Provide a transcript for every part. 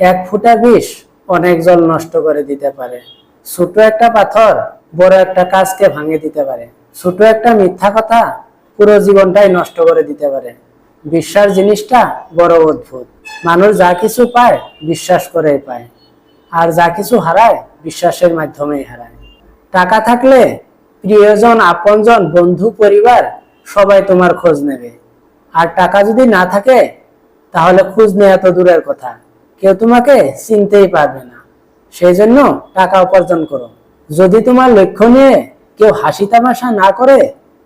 এক ফুটা বিষ অনেক জল নষ্ট করে দিতে পারে। ছোট একটা পাথর বড় একটা কাজকে ভাঙে দিতে পারে। ছোট একটা মিথ্যা কথা পুরো জীবনটাই নষ্ট করে দিতে পারে। বিশ্বাস জিনিসটা বড় অদ্ভুত। মানুষ যা কিছু পায় বিশ্বাস করেই পায়। আর যা কিছু হারায় বিশ্বাসের মাধ্যমেই হারায়। টাকা থাকলে প্রিয়জন, আপনজন, বন্ধু, পরিবার সবাই তোমার খোঁজ নেবে। আর টাকা যদি না থাকে, তাহলে খোঁজ নেওয়া তো দূরের কথা। কেউ তোমাকে চিনতেই পারবে না। সেই জন্য টাকা উপার্জন করো। যদি তোমার লক্ষ্য নিয়ে কেউ হাসি তামাশা না করে,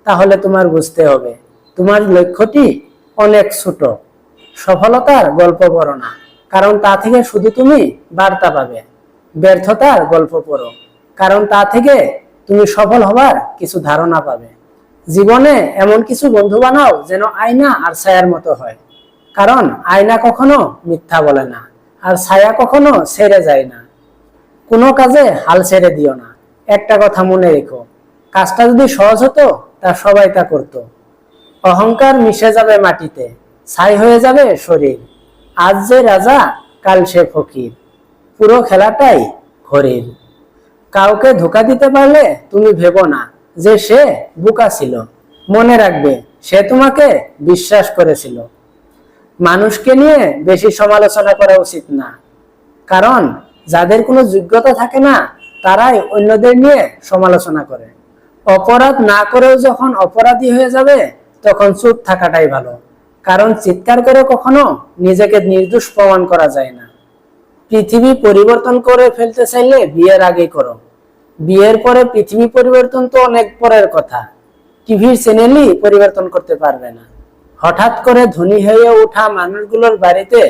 তাহলে তোমার বুঝতে হবে, তোমার লক্ষ্যটি অনেক ছোট। সফলতার গল্প পড়ো না, কারণ তা থেকে শুধু তুমি বার্তা পাবে। ব্যর্থতার গল্প পড়ো, কারণ তা থেকে তুমি সফল হবার কিছু ধারণা পাবে। জীবনে এমন কিছু বন্ধু বানাও যেন আয়না আর ছায়ার মতো হয়, কারণ আয়না কখনো মিথ্যা বলে না। আর ছায়া কখনো ছেড়ে যায় না। কোনো কাজে হাল ছেড়ে দিও না। একটা কথা মনে রেখো, কাজটা যদি সহজ হতো, তা সবাই তা করতো। অহংকার মিশে যাবে মাটিতে, ছাই হয়ে যাবে শরীর। আজ যে রাজা, কাল সে ফকির। পুরো খেলাটাই ঘড়ির কাউকে ধোকা দিতে পারলে তুমি ভেবো না যে সে বোকা ছিল। মনে রাখবে, সে তোমাকে বিশ্বাস করেছিল। মানুষকে নিয়ে বেশি সমালোচনা করা উচিত না। কারণ যাদের কোনো যোগ্যতা থাকে না, তারাই অন্যদের নিয়ে সমালোচনা করে। অপরাধ না করেও যখন অপরাধী হয়ে যাবে, তখন চুপ থাকাটাই ভালো। কারণ চিৎকার করে কখনো নিজেকে নির্দোষ প্রমাণ করা যায় না। পৃথিবী পরিবর্তন করে ফেলতে চাইলে বিয়ের আগে করো। বিয়ের পরে পৃথিবী পরিবর্তন তো অনেক পরের কথা। টিভির চ্যানেলই পরিবর্তন করতে পারবে না। হঠাৎ করে ধনী হয়ে ওঠা মানুষগুলোর বাড়িতে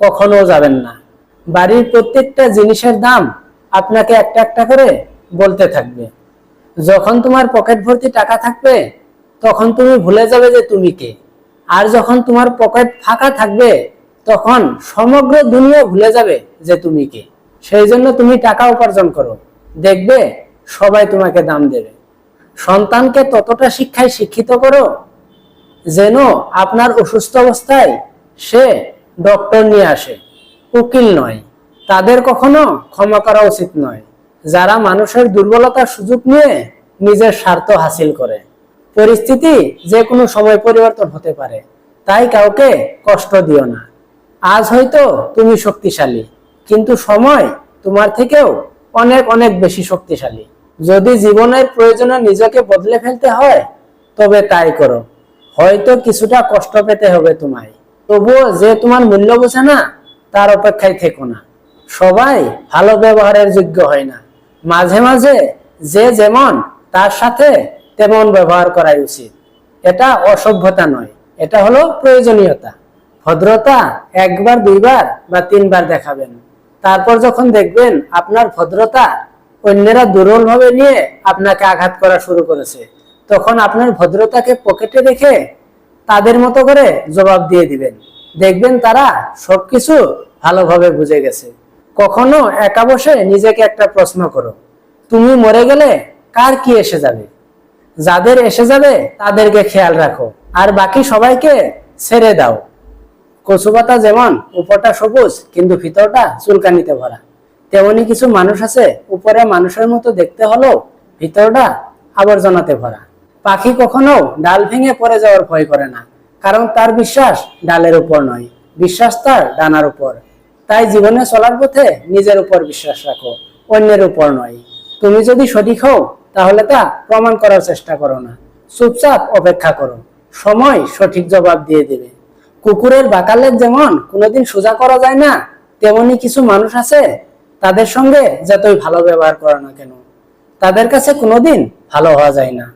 কখনো যাবেন না। বাড়ির প্রত্যেকটা জিনিসের দাম আপনাকে একটা একটা করে বলতে থাকবে। যখন তোমার পকেট ভর্তি টাকা থাকবে, তখন তুমি ভুলে যাবে যে তুমি কে। আর যখন তোমার পকেট ফাঁকা থাকবে, তখন সমগ্র দুনিয়া ভুলে যাবে যে তুমি কে। সেই জন্য তুমি টাকা উপার্জন করো। দেখবে সবাই তোমাকে দাম দেবে। সন্তানকে ততটা শিক্ষায় শিক্ষিত করো যেন আপনার অসুস্থ অবস্থায় সে ডক্টর নিয়ে আসে। উকিল নয়, তাদের কখনো ক্ষমা করা উচিত নয়। যারা মানুষের দুর্বলতার সুযোগ নিয়ে নিজের স্বার্থ হাসিল করে। পরিস্থিতি যে কোনো সময় পরিবর্তন হতে পারে, তাই কাউকে কষ্ট দিও না। আজ হয়তো তুমি শক্তিশালী, কিন্তু সময় তোমার থেকেও অনেক অনেক বেশি শক্তিশালী। যদি জীবনের প্রয়োজনে নিজেকে বদলে ফেলতে হয়, তবে তাই করো। হয়তো কিছুটা কষ্ট পেতে হবে তোমায়। তবুও যে তোমার মূল্য বোঝে না, তার অপেক্ষায় থেকো না। সবাই ভালো ব্যবহারের যোগ্য হয় না। মাঝে মাঝে যে যেমন, তার সাথে তেমন ব্যবহার করাই উচিত। এটা অসভ্যতা নয়, এটা হলো প্রয়োজনীয়তা। ভদ্রতা একবার, দুইবার বা তিনবার দেখাবেন। তারপর যখন দেখবেন আপনার ভদ্রতা অন্যেরা দুর্বল ভাবে নিয়ে আপনাকে আঘাত করা শুরু করেছে। তখন আপনার ভদ্রতাকে পকেটে রেখে তাদের মতো করে জবাব দিয়ে দিবেন। দেখবেন তারা সবকিছু ভালোভাবে বুঝে গেছে। কখনো একা বসে নিজেকে একটা প্রশ্ন করো, তুমি মরে গেলে কার কি এসে যাবে? যাদের এসে যাবে তাদেরকে খেয়াল রাখো, আর বাকি সবাইকে ছেড়ে দাও। কচু পাতা যেমন উপরটা সবুজ, কিন্তু ভিতরটা চুলকানিতে ভরা। তেমনি কিছু মানুষ আছে, উপরে মানুষের মতো দেখতে হলেও ভিতরটা আবর্জনাতে ভরা। পাখি কখনো ডাল ভেঙে পড়ে যাওয়ার ভয় করে না, কারণ তার বিশ্বাস ডালের উপর নয়, বিশ্বাস তার ডানার উপর। তাই জীবনে চলার পথে নিজের উপর বিশ্বাস রাখো, অন্যের উপর নয়। তুমি যদি সঠিক হও, তাহলে তা প্রমাণ করার চেষ্টা করো না, চুপচাপ অপেক্ষা করো, সময় সঠিক জবাব দিয়ে দেবে। কুকুরের বাকালের যেমন কোনোদিন সোজা করা যায় না, তেমনি কিছু মানুষ আছে, তাদের সঙ্গে যতই ভালো ব্যবহার করো না কেন, তাদের কাছে কোনোদিন ভালো হওয়া যায় না।